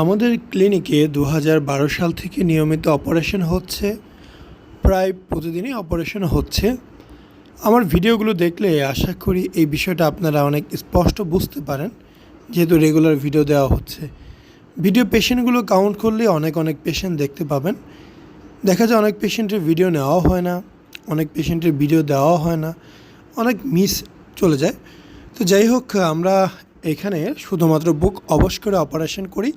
আমাদের ক্লিনিকে দু সাল থেকে নিয়মিত অপারেশন হচ্ছে, প্রায় প্রতিদিনই অপারেশন হচ্ছে। আমার ভিডিওগুলো দেখলে আশা করি এই বিষয়টা আপনারা অনেক স্পষ্ট বুঝতে পারেন, যেহেতু রেগুলার ভিডিও দেওয়া হচ্ছে। ভিডিও পেশেন্টগুলো কাউন্ট করলে অনেক অনেক পেশেন্ট দেখতে পাবেন। দেখা যায় অনেক পেশেন্টের ভিডিও নেওয়া হয় না, অনেক পেশেন্টের ভিডিও দেওয়া হয় না, অনেক মিস চলে যায়। তো যাই হোক, আমরা এখানে শুধুমাত্র বুক অবশ করে অপারেশন করি।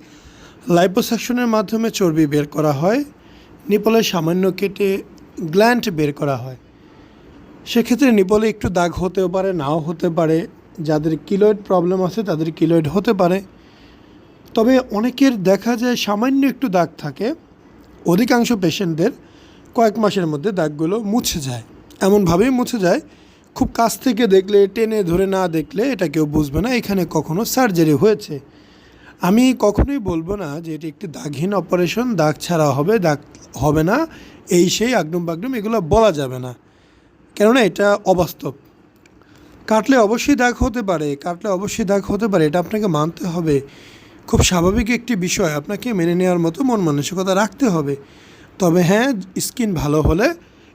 লাইপোসাকশনের মাধ্যমে চর্বি বের করা হয়। নিপলে সামান্য কেটে গ্ল্যান্ড বের করা হয়। সেক্ষেত্রে নিপলে একটু দাগ হতেও পারে, নাও হতে পারে। যাদের কিলোয়েড প্রবলেম আছে তাদের কিলোয়েড হতে পারে। তবে অনেকের দেখা যায় সামান্য একটু দাগ থাকে। অধিকাংশ পেশেন্টদের কয়েক মাসের মধ্যে দাগগুলো মুছে যায়। এমনভাবেই মুছে যায় খুব কাছ থেকে দেখলে, টেনে ধরে না দেখলে এটা কেউ বুঝবে না, এখানে কখনো সার্জারি হয়েছে। আমি কখনোই বলব না যে এটি একটি দাগহীন অপারেশন, দাগ ছাড়া হবে, দাগ হবে না, এই সেই আগডুম বাগডুম এগুলো বলা যাবে না। কেননা এটা অবাস্তব। কাটলে অবশ্যই দাগ হতে পারে, কাটলে অবশ্যই দাগ হতে পারে, এটা আপনাকে মানতে হবে। খুব স্বাভাবিক একটি বিষয়, আপনাকে মেনে নেওয়ার মতো মন মানসিকতা রাখতে হবে। তবে হ্যাঁ স্কিন ভালো হলে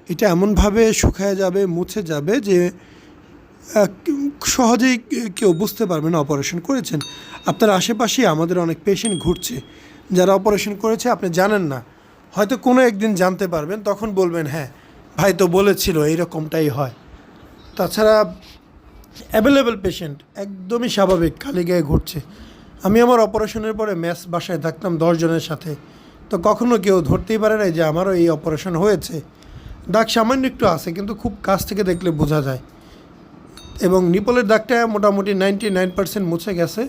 এটা এমনভাবে শুকায় যাবে, মুছে যাবে যে সহজেই কেউ বুঝতে পারবে না অপারেশন করেছেন। আপনার আশেপাশেই আমাদের অনেক পেশেন্ট ঘুরছে। যারা অপারেশন করেছে, আপনি জানেন না। হয়তো কোনো একদিন জানতে পারবেন, তখন বলবেন হ্যাঁ ভাই তো বলেছিল, এইরকমটাই হয়। তাছাড়া অ্যাভেলেবেল পেশেন্ট একদমই স্বাভাবিক, খালি গায়ে ঘুরছে। আমি আমার অপারেশনের পরে ম্যাচ বাসায় থাকতাম দশজনের সাথে। তো কখনো কেউ ধরতেই পারে না যে, আমারও এই অপারেশন হয়েছে। দাগ সামান্য একটু আছে, কিন্তু খুব কাছ থেকে দেখলে বোঝা যায়। এবং নিপলের দাগটা মোটামুটি নাইনটি নাইন পার্সেন্ট মুছে গেছে।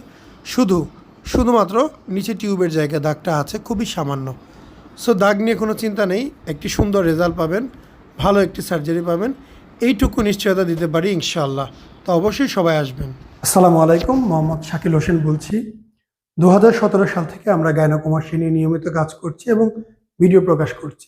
শুধু, শুধুমাত্র নিচে টিউবের জায়গায় দাগটা আছে, খুবই সামান্য। সো দাগ নিয়ে কোনো চিন্তা নেই, একটি সুন্দর রেজাল্ট পাবেন, ভালো একটি সার্জারি পাবেন। এইটুকু নিশ্চয়তা দিতে পারি ইনশাআল্লাহ। তো অবশ্যই সবাই আসবেন। আসসালামু আলাইকুম, মোহাম্মদ শাকিল হোসেন বলছি। দু হাজার সতেরো সাল থেকে আমরা গায়নাকুমার্সি নিয়ে নিয়মিত কাজ করছি এবং ভিডিও প্রকাশ করছি।